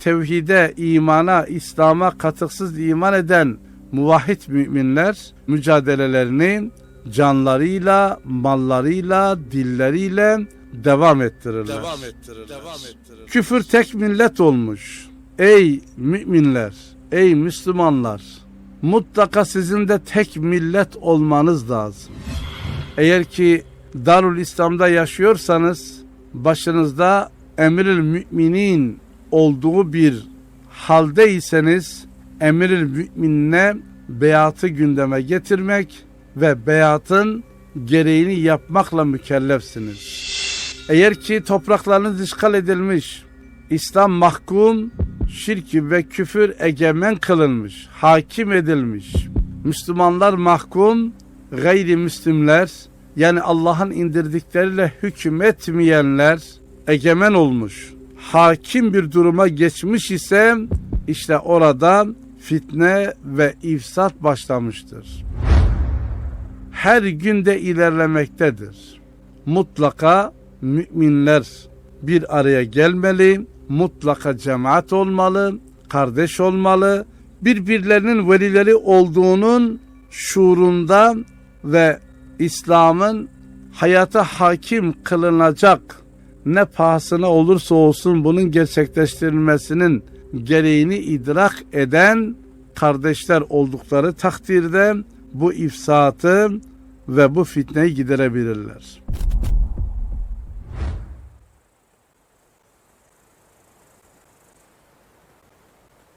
tevhide, imana, İslam'a katıksız iman eden muvahhid müminler mücadelelerini canlarıyla, mallarıyla, dilleriyle devam ettirirler. devam ettirirler. Devam ettirirler. Küfür tek millet olmuş. Ey müminler, ey Müslümanlar, mutlaka sizin de tek millet olmanız lazım. Eğer ki Darul İslam'da yaşıyorsanız başınızda emirül müminin olduğu bir haldeyseniz emirül müminine beyatı gündeme getirmek ve beyatın gereğini yapmakla mükellefsiniz. Eğer ki topraklarınız işgal edilmiş, İslam mahkum, şirki ve küfür egemen kılınmış, hakim edilmiş. Müslümanlar mahkum, gayrimüslimler yani Allah'ın indirdikleriyle hükmetmeyenler egemen olmuş. Hakim bir duruma geçmiş ise işte orada fitne ve ifsat başlamıştır. Her günde ilerlemektedir. Mutlaka müminler bir araya gelmeli, mutlaka cemaat olmalı, kardeş olmalı, birbirlerinin velileri olduğunun şuurunda ve İslam'ın hayata hakim kılınacak ne pahasına olursa olsun bunun gerçekleştirilmesinin gereğini idrak eden kardeşler oldukları takdirde bu ifsatı ve bu fitneyi giderebilirler.